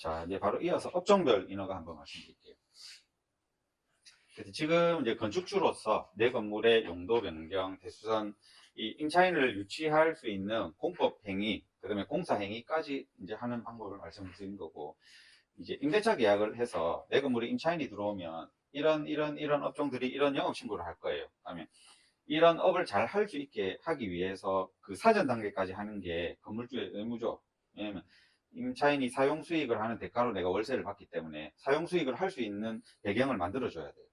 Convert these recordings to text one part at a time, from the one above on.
자, 이제 바로 이어서 업종별 인허가 한번 말씀드릴게요. 그래서 지금 이제 건축주로서 내 건물의 용도 변경, 대수선, 이 임차인을 유치할 수 있는 공법 행위, 그다음에 공사 행위까지 이제 하는 방법을 말씀드린 거고, 이제 임대차 계약을 해서 내 건물에 임차인이 들어오면 이런 이런 이런 업종들이 이런 영업 신고를 할 거예요. 그다음에 이런 업을 잘 할 수 있게 하기 위해서 그 사전 단계까지 하는 게 건물주의 의무죠. 왜냐면 임차인이 사용 수익을 하는 대가로 내가 월세를 받기 때문에 사용 수익을 할 수 있는 배경을 만들어줘야 돼요.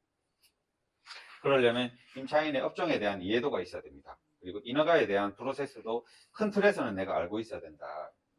그러려면 임차인의 업종에 대한 이해도가 있어야 됩니다. 그리고 인허가에 대한 프로세스도 큰 틀에서는 내가 알고 있어야 된다.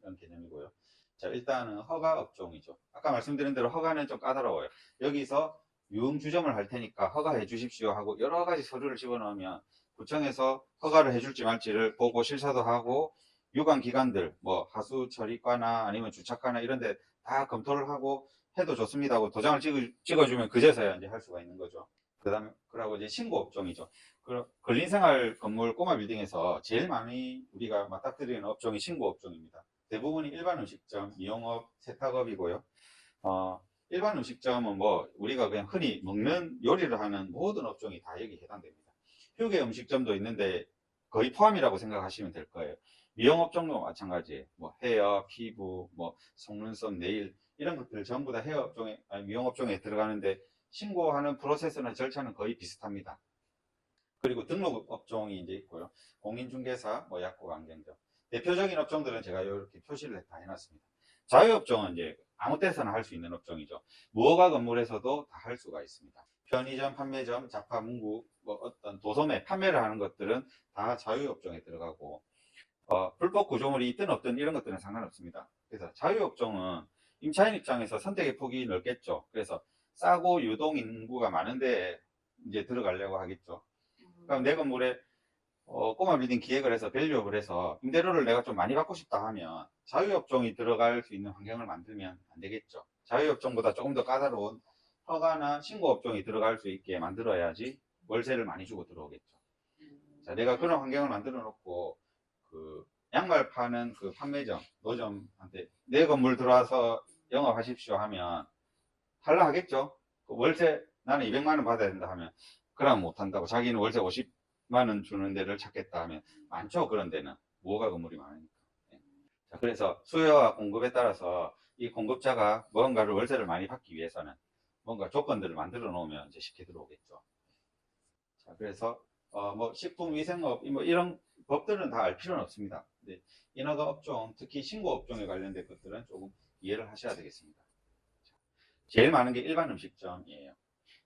이런 개념이고요. 자, 일단은 허가 업종이죠. 아까 말씀드린 대로 허가는 좀 까다로워요. 여기서 유흥 주점을 할 테니까 허가해 주십시오 하고 여러 가지 서류를 집어넣으면 구청에서 허가를 해줄지 말지를 보고 실사도 하고 유관 기관들 뭐 하수 처리과나 아니면 주차과나 이런 데 다 검토를 하고 해도 좋습니다 하고 도장을 찍어, 주면 그제서야 이제 할 수가 있는 거죠. 그 다음에 그러고 이제 신고 업종이죠. 그 근린생활 건물 꼬마 빌딩에서 제일 많이 우리가 맞닥뜨리는 업종이 신고 업종입니다. 대부분이 일반 음식점, 미용업, 세탁업이고요. 어, 일반 음식점은 뭐 우리가 그냥 흔히 먹는 요리를 하는 모든 업종이 다 여기 해당됩니다. 휴게 음식점도 있는데 거의 포함이라고 생각하시면 될 거예요. 미용 업종도 마찬가지예요. 뭐 헤어, 피부, 뭐 속눈썹, 네일 이런 것들 전부 다 헤어 업종에 아니, 미용 업종에 들어가는데 신고하는 프로세스나 절차는 거의 비슷합니다. 그리고 등록 업종이 이제 있고요. 공인중개사, 뭐 약국, 안경점. 대표적인 업종들은 제가 이렇게 표시를 다 해놨습니다. 자유업종은 이제 아무 때서나 할 수 있는 업종이죠. 무허가 건물에서도 다 할 수가 있습니다. 편의점, 판매점, 잡화, 문구, 뭐 어떤 도소매, 판매를 하는 것들은 다 자유업종에 들어가고, 어, 불법 구조물이 있든 없든 이런 것들은 상관없습니다. 그래서 자유업종은 임차인 입장에서 선택의 폭이 넓겠죠. 그래서 싸고 유동 인구가 많은데 이제 들어가려고 하겠죠. 그럼 내 건물에 어, 꼬마 빌딩 기획을 해서 밸류업을 해서 임대료를 내가 좀 많이 받고 싶다 하면 자유업종이 들어갈 수 있는 환경을 만들면 안 되겠죠. 자유업종보다 조금 더 까다로운 허가나 신고업종이 들어갈 수 있게 만들어야지 월세를 많이 주고 들어오겠죠. 자, 내가 그런 환경을 만들어 놓고 그 양말 파는 그 판매점, 노점한테 내 건물 들어와서 영업하십시오 하면 할라 하겠죠. 그 월세 나는 200만 원 받아야 된다 하면 그럼 못 한다고 자기는 월세 50만 원 주는 데를 찾겠다 하면 많죠 그런 데는 무허가 건물이 많으니까. 예. 자, 그래서 수요와 공급에 따라서 이 공급자가 뭔가를 월세를 많이 받기 위해서는 뭔가 조건들을 만들어 놓으면 이제 쉽게 들어오겠죠. 자, 그래서 어, 뭐 식품 위생업 뭐 이런 법들은 다 알 필요는 없습니다. 근데 인허가 업종, 특히 신고 업종에 관련된 것들은 조금 이해를 하셔야 되겠습니다. 자, 제일 많은 게 일반 음식점이에요.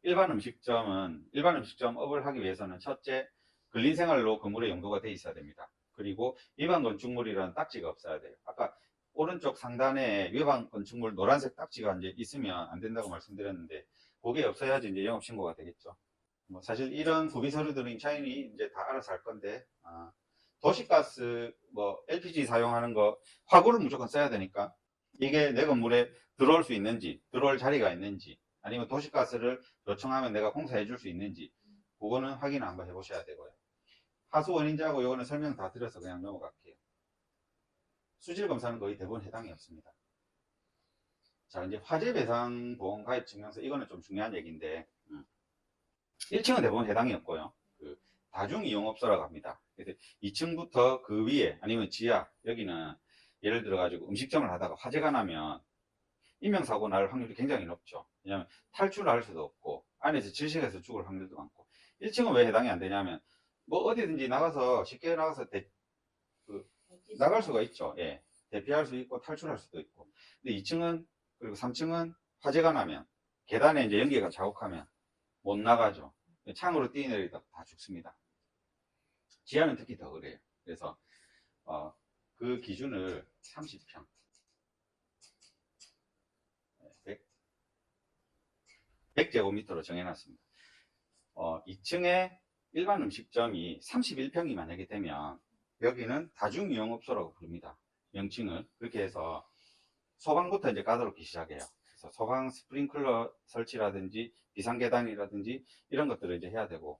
일반 음식점은 일반 음식점 업을 하기 위해서는 첫째 근린 생활로 건물의 용도가 돼 있어야 됩니다. 그리고 위반 건축물이라는 딱지가 없어야 돼요. 아까 오른쪽 상단에 위반 건축물 노란색 딱지가 이제 있으면 안 된다고 말씀드렸는데 그게 없어야지 이제 영업 신고가 되겠죠. 뭐 사실 이런 구비 서류들은 임차인이 이제 다 알아서 할 건데 아, 도시가스 뭐 LPG 사용하는 거 화구를 무조건 써야 되니까 이게 내 건물에 들어올 수 있는지 들어올 자리가 있는지 아니면 도시가스를 요청하면 내가 공사해 줄 수 있는지 그거는 확인 한번 해보셔야 되고요. 하수 원인자하고 요거는 설명 다 드려서 그냥 넘어갈게요. 수질 검사는 거의 대부분 해당이 없습니다. 자 이제 화재 배상 보험 가입 증명서 이거는 좀 중요한 얘기인데 음. 1층은 대부분 해당이 없고요. 그 다중 이용업소라고 합니다. 그래서 2층부터 그 위에 아니면 지하 여기는 예를 들어 가지고 음식점을 하다가 화재가 나면 인명사고 날 확률이 굉장히 높죠. 왜냐하면 탈출을 할 수도 없고 안에서 질식해서 죽을 확률도 많고 1층은 왜 해당이 안 되냐면 뭐 어디든지 나가서 쉽게 나가서 대- 나갈 수가 있죠. 예. 대피할 수 있고 탈출할 수도 있고. 근데 2층은 그리고 3층은 화재가 나면 계단에 이제 연기가 자욱하면 못 나가죠. 창으로 뛰어내리다 다 죽습니다. 지하는 특히 더 그래요. 그래서 어, 그 기준을 30평. 100, 100 제곱미터로 정해놨습니다. 어, 2층에 일반 음식점이 31평이 만약에 되면 여기는 다중이용업소라고 부릅니다. 명칭을. 그렇게 해서 소방부터 이제 까다롭기 시작해요. 그래서 소방 스프링클러 설치라든지 비상계단이라든지 이런 것들을 이제 해야 되고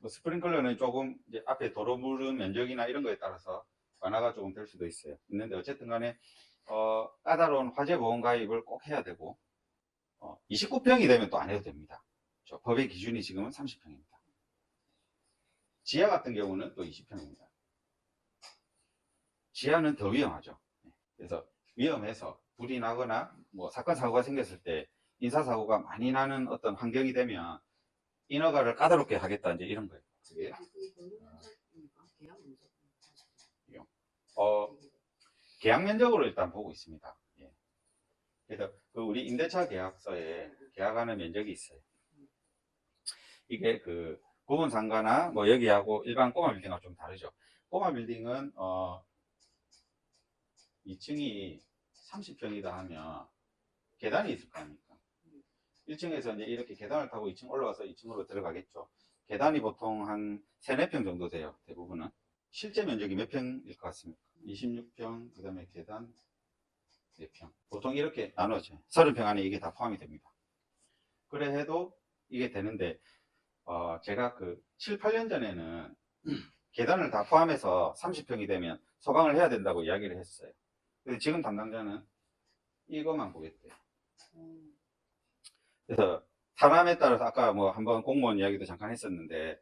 뭐 스프링클러는 조금 이제 앞에 도로 물은 면적이나 이런 거에 따라서 완화가 조금 될 수도 있어요. 있는데 어쨌든 간에 어, 까다로운 화재 보험 가입을 꼭 해야 되고, 어, 29평이 되면 또 안 해도 됩니다. 저 법의 기준이 지금은 30평입니다. 지하 같은 경우는 또 20평입니다. 지하는 더 위험하죠. 네. 그래서 위험해서 불이 나거나 뭐 사건 사고가 생겼을 때 인사사고가 많이 나는 어떤 환경이 되면 인허가를 까다롭게 하겠다 이제 이런 거예요. 그게 어, 계약 면적으로 일단 보고 있습니다. 예. 그래서 그 우리 임대차 계약서에 계약하는 면적이 있어요. 이게 그 구분 상가나 뭐 여기하고 일반 꼬마 빌딩하고 좀 다르죠. 꼬마 빌딩은 어 2층이 30평이다 하면 계단이 있을 거 아닙니까? 1층에서 이제 이렇게 계단을 타고 2층 올라가서 2층으로 들어가겠죠. 계단이 보통 한 3, 4평 정도 돼요. 대부분은. 실제 면적이 몇 평일 것 같습니까? 26평, 그 다음에 계단 4평. 보통 이렇게 나눠져요. 30평 안에 이게 다 포함이 됩니다. 그래 해도 이게 되는데, 어, 제가 그 7, 8년 전에는 계단을 다 포함해서 30평이 되면 소방을 해야 된다고 이야기를 했어요. 근데 지금 담당자는 이것만 보겠대요. 그래서 사람에 따라서 아까 뭐 한번 공무원 이야기도 잠깐 했었는데,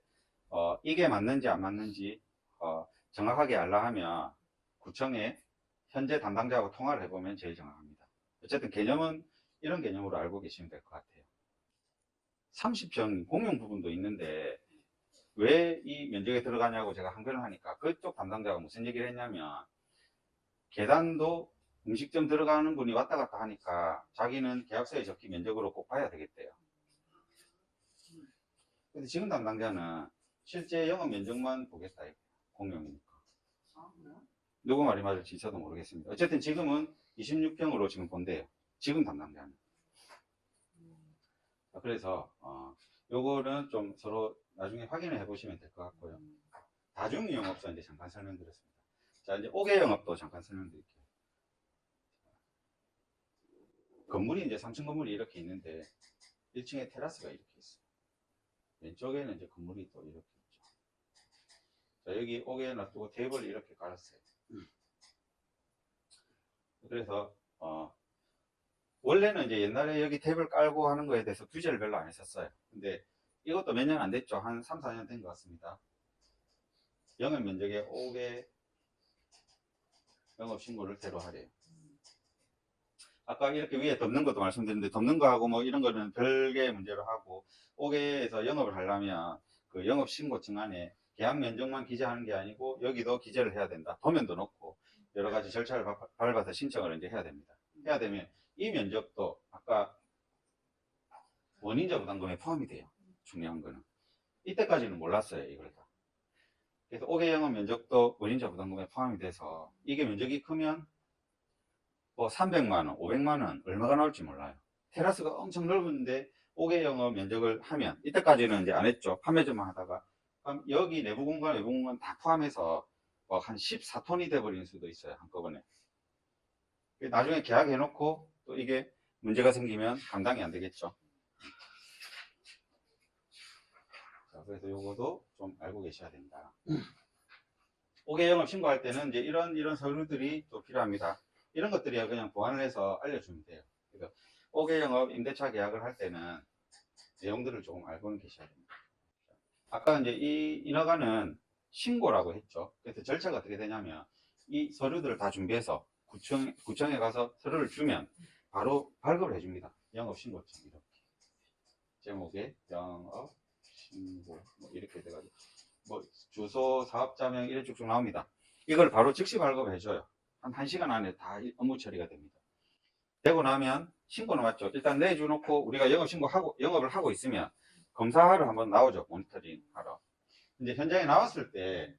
어, 이게 맞는지 안 맞는지, 어, 정확하게 알라 하면 구청에 현재 담당자하고 통화를 해보면 제일 정확합니다. 어쨌든 개념은 이런 개념으로 알고 계시면 될 것 같아요. 30평 공용 부분도 있는데 왜 이 면적에 들어가냐고 제가 한글을 하니까 그쪽 담당자가 무슨 얘기를 했냐면 계단도 음식점 들어가는 분이 왔다 갔다 하니까 자기는 계약서에 적힌 면적으로 꼭 봐야 되겠대요. 근데 지금 담당자는 실제 영업 면적만 보겠다. 공용이니까. 누구 말이 맞을지 저도 모르겠습니다. 어쨌든 지금은 26평으로 지금 본대요. 지금 담당자는. 자, 그래서 어, 요거는 좀 서로 나중에 확인을 해보시면 될 것 같고요. 다중 영업소 이제 잠깐 설명드렸습니다. 자 이제 5개 영업도 잠깐 설명드릴게요. 건물이 이제 3층 건물이 이렇게 있는데 1층에 테라스가 이렇게 있어요. 왼쪽에는 이제 건물이 또 이렇게 있죠. 자 여기 5개 놔두고 테이블을 이렇게 깔았어요. 그래서 어, 원래는 이제 옛날에 여기 탭을 깔고 하는 거에 대해서 규제를 별로 안 했었어요. 근데 이것도 몇 년 안 됐죠. 한 3, 4년 된 것 같습니다. 영업 면적의 5개 영업 신고를 대로 하래요. 아까 이렇게 위에 덮는 것도 말씀드렸는데 덮는 거하고 뭐 이런 거는 별개의 문제로 하고 5개에서 영업을 하려면 그 영업 신고증 안에 계약 면적만 기재하는 게 아니고 여기도 기재를 해야 된다. 도면도 넣고 여러 가지 절차를 바- 밟아서 신청을 이제 해야 됩니다. 해야 되면 이 면적도 아까 원인자 부담금에 포함이 돼요. 중요한 거는. 이때까지는 몰랐어요, 이걸 다. 그래서 5개 영업 면적도 원인자 부담금에 포함이 돼서 이게 면적이 크면 뭐 300만 원, 500만 원 얼마가 나올지 몰라요. 테라스가 엄청 넓은데 5개 영업 면적을 하면 이때까지는 이제 안 했죠. 판매점만 하다가 그럼 여기 내부 공간, 외부 공간 다 포함해서 뭐 한 14톤이 돼버리는 수도 있어요 한꺼번에. 나중에 계약해놓고 또 이게 문제가 생기면 감당이 안 되겠죠. 자, 그래서 요거도 좀 알고 계셔야 된다. 5개 영업 신고할 때는 이제 이런 이런 서류들이 또 필요합니다. 이런 것들이 그냥 보완을 해서 알려주면 돼요. 그래서 5개 영업 임대차 계약을 할 때는 내용들을 조금 알고는 계셔야 됩니다. 아까 이제 이 인허가는 신고라고 했죠. 그래서 절차가 어떻게 되냐면 이 서류들을 다 준비해서 구청, 구청에 가서 서류를 주면 바로 발급을 해줍니다. 영업신고증 이렇게. 제목에 영업신고 뭐 이렇게 돼가지고 뭐 주소, 사업자명 이래 쭉쭉 나옵니다. 이걸 바로 즉시 발급해줘요. 한 1시간 안에 다 이- 업무 처리가 됩니다. 되고 나면 신고는 왔죠. 일단 내주놓고 우리가 영업 신고하고, 영업을 하고 있으면 검사하러 한번 나오죠. 모니터링 하러. 이제 현장에 나왔을 때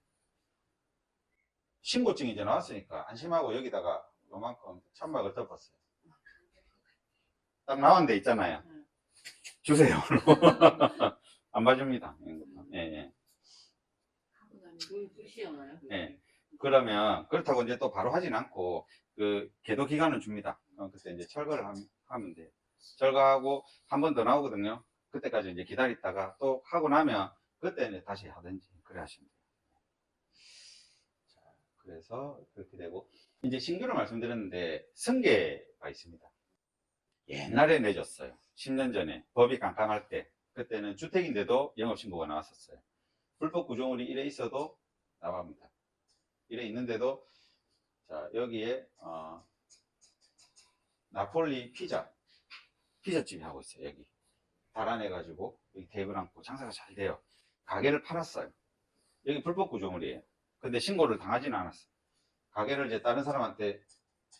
신고증이 이제 나왔으니까 안심하고 여기다가 요만큼 천막을 덮었어요. 딱 나온 데 있잖아요. 주세요. 안 봐줍니다. 예, 예. 예. 그러면 그렇다고 이제 또 바로 하진 않고 그 계도 기간은 줍니다. 어, 그때 이제 철거를 함- 하면 돼요. 철거하고 한 번 더 나오거든요. 그때까지 이제 기다리다가 또 하고 나면 그때 이제 다시 하든지 그래 하시면 돼요. 자, 그래서 그렇게 되고 이제 신규로 말씀드렸는데 승계가 있습니다. 옛날에 내줬어요. 10년 전에 법이 깜깜할 때 그때는 주택인데도 영업신고가 나왔었어요. 불법 구조물이 이래 있어도 나갑니다. 이래 있는데도 자 여기에 어, 나폴리 피자 피자집이 하고 있어요. 여기 달아내 가지고 여기 테이블 앉고 장사가 잘 돼요. 가게를 팔았어요. 여기 불법 구조물이에요. 근데 신고를 당하지는 않았어요. 가게를 이제 다른 사람한테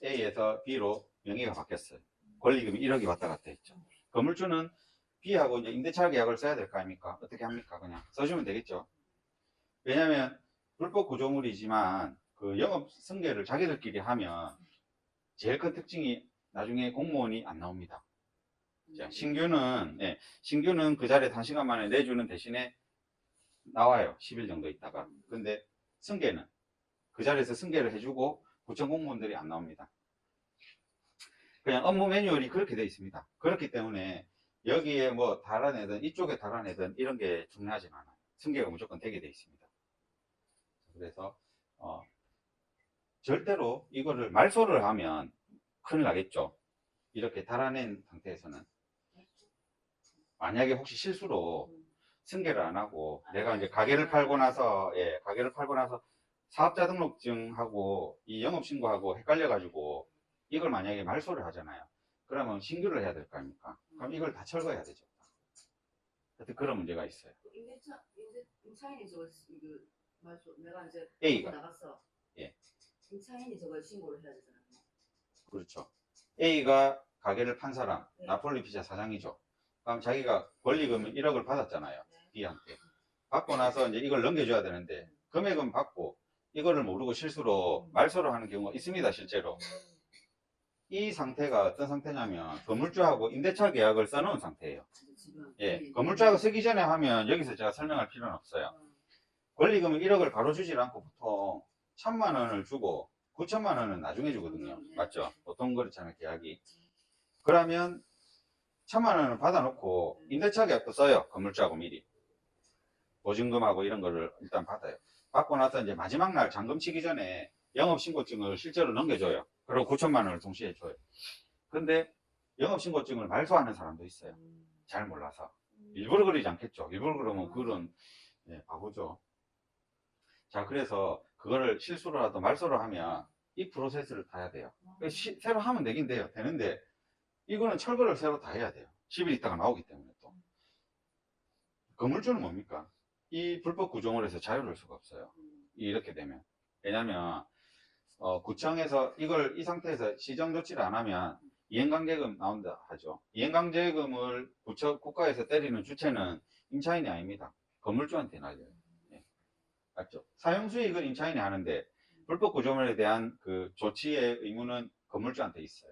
A에서 B로 명의가 바뀌었어요. 권리금이 1억이 왔다 갔다 했죠. 건물주는 B하고 이제 임대차 계약을 써야 될 거 아닙니까? 어떻게 합니까? 그냥 써주면 되겠죠. 왜냐하면 불법 구조물이지만 그 영업 승계를 자기들끼리 하면 제일 큰 특징이 나중에 공무원이 안 나옵니다. 자, 신규는 예, 신규는 그 자리에 단시간 만에 내주는 대신에 나와요. 10일 정도 있다가. 근데 승계는 그 자리에서 승계를 해주고 구청 공무원들이 안 나옵니다. 그냥 업무 매뉴얼이 그렇게 되어 있습니다. 그렇기 때문에 여기에 뭐 달아내든 이쪽에 달아내든 이런 게 중요하진 않아요. 승계가 무조건 되게 되어 있습니다. 그래서 어, 절대로 이거를 말소를 하면 큰일 나겠죠. 이렇게 달아낸 상태에서는 만약에 혹시 실수로 승계를 안 하고 내가 이제 가게를 팔고 나서 예 가게를 팔고 나서 사업자 등록증하고 이 영업신고하고 헷갈려가지고 이걸 만약에 말소를 하잖아요. 그러면 신규를 해야 될 거 아닙니까? 그럼 이걸 다 철거해야 되죠. 하여튼 그런 문제가 있어요. 임대차 임대 임차인이 저거 그 말소 내가 이제 A가 나갔어. 예. 임차인이 저걸 신고를 해야 되잖아. 그렇죠. A가 가게를 판 사람, 네. 나폴리 피자 사장이죠. 그럼 자기가 권리금 1억을 받았잖아요. 네. B한테. 받고 나서 이제 이걸 넘겨줘야 되는데, 금액은 받고, 이거를 모르고 실수로 말소를 하는 경우가 있습니다, 실제로. 이 상태가 어떤 상태냐면, 건물주하고 임대차 계약을 써놓은 상태예요. 예. 건물주하고 쓰기 전에 하면 여기서 제가 설명할 필요는 없어요. 권리금을 1억을 바로 주질 않고 보통 천만 원을 주고 9천만 원은 나중에 주거든요. 네. 맞죠? 보통 그렇잖아요, 계약이. 그러면 천만 원을 받아놓고 임대차 계약도 써요. 건물주하고 미리. 보증금하고 이런 거를 일단 받아요. 받고 나서 이제 마지막 날 잔금 치기 전에 영업신고증을 실제로 넘겨줘요. 그리고 9천만 원을 동시에 줘요. 근데 영업신고증을 말소하는 사람도 있어요. 잘 몰라서. 일부러 그러지 않겠죠. 일부러 그러면 그런 예, 바보죠. 자, 그래서 그거를 실수로라도 말소를 하면 이 프로세스를 다 해야 돼요. 그러니까 시- 새로 하면 되긴 돼요. 되는데 이거는 철거를 새로 다 해야 돼요. 10일 있다가 나오기 때문에 또. 건물주는 뭡니까? 이 불법 구조물 에서 자유로울 수가 없어요. 이렇게 되면. 왜냐면 어, 구청에서 이걸 이 상태에서 시정 조치를 안 하면 이행강제금 나온다 하죠. 이행강제금을 구청 국가에서 때리는 주체는 임차인이 아닙니다. 건물주한테 날려요. 예. 맞죠? 사용 수익은 임차인이 하는데 불법 구조물에 대한 그 조치의 의무는 건물주한테 있어요.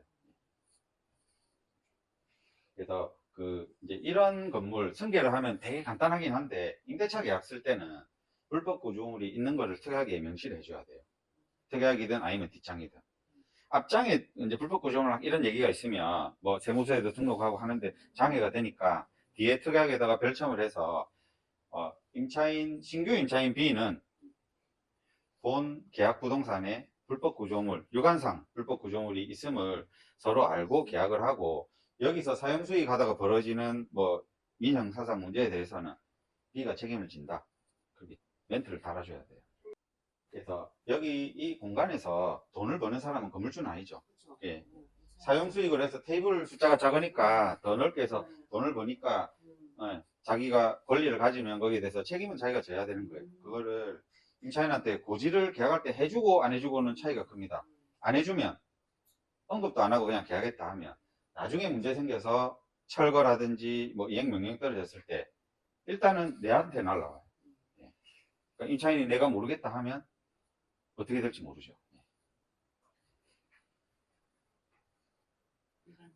그래서 그 이제 이런 건물 승계를 하면 되게 간단하긴 한데 임대차 계약 쓸 때는 불법 구조물이 있는 거를 특이하게 명시를 해줘야 돼요. 특약이든 아니면 뒷장이든. 앞장에 이제 불법 구조물 이런 얘기가 있으면 뭐 세무서에도 등록하고 하는데 장애가 되니까 뒤에 특약에다가 별첨을 해서 어, 임차인 신규 임차인 B는 본 계약 부동산에 불법 구조물 유관상 불법 구조물이 있음을 서로 알고 계약을 하고 여기서 사용 수익 하다가 벌어지는 뭐 민형 사상 문제에 대해서는 B가 책임을 진다. 그렇게 멘트를 달아줘야 돼요. 그래서 여기 이 공간에서 돈을 버는 사람은 건물주는 아니죠. 그렇죠. 예. 사용 수익을 해서 테이블 숫자가 작으니까 더 넓게 해서 돈을 버니까 예, 자기가 권리를 가지면 거기에 대해서 책임은 자기가 져야 되는 거예요. 그거를 임차인한테 고지를 계약할 때 해주고 안 해주고는 차이가 큽니다. 안 해주면 언급도 안 하고 그냥 계약했다 하면 나중에 문제 생겨서 철거라든지 뭐 이행 명령 떨어졌을 때 일단은 내한테 날라와요. 예. 그러니까 임차인이 내가 모르겠다 하면 어떻게 될지 모르죠. 예.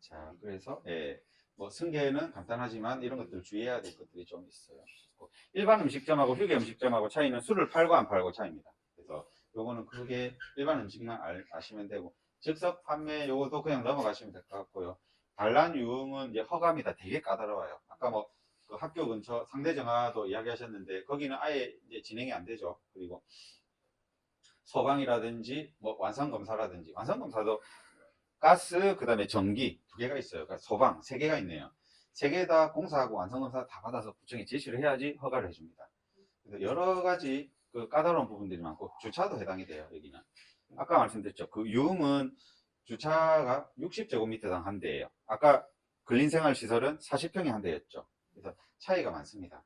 자, 그래서 예, 뭐 승계는 간단하지만 이런 것들 주의해야 될 것들이 좀 있어요. 일반 음식점하고 휴게 음식점하고 차이는 술을 팔고 안 팔고 차이입니다. 그래서 요거는 크게 일반 음식만 알- 아시면 되고 즉석 판매 요것도 그냥 넘어가시면 될 것 같고요. 반란 유흥은 이제 허가입니다. 되게 까다로워요. 아까 뭐 그 학교 근처 상대정화도 이야기하셨는데 거기는 아예 이제 진행이 안 되죠. 그리고 소방이라든지 뭐 완성 검사라든지 완성 검사도 가스 그 다음에 전기 두 개가 있어요. 그러니까 소방 세 개가 있네요. 세 개 다 공사하고 완성검사 다 받아서 구청에 제시를 해야지 허가를 해줍니다. 그래서 여러 가지 그 까다로운 부분들이 많고 주차도 해당이 돼요. 여기는 아까 말씀드렸죠. 그 유흥은 주차가 60제곱미터당 한 대예요. 아까 근린생활시설은 40평에 한 대였죠. 그래서 차이가 많습니다.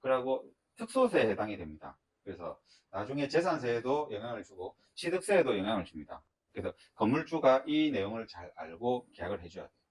그리고 특소세에 해당이 됩니다. 그래서 나중에 재산세에도 영향을 주고 취득세에도 영향을 줍니다. 그래서 건물주가 이 내용을 잘 알고 계약을 해줘야 돼요.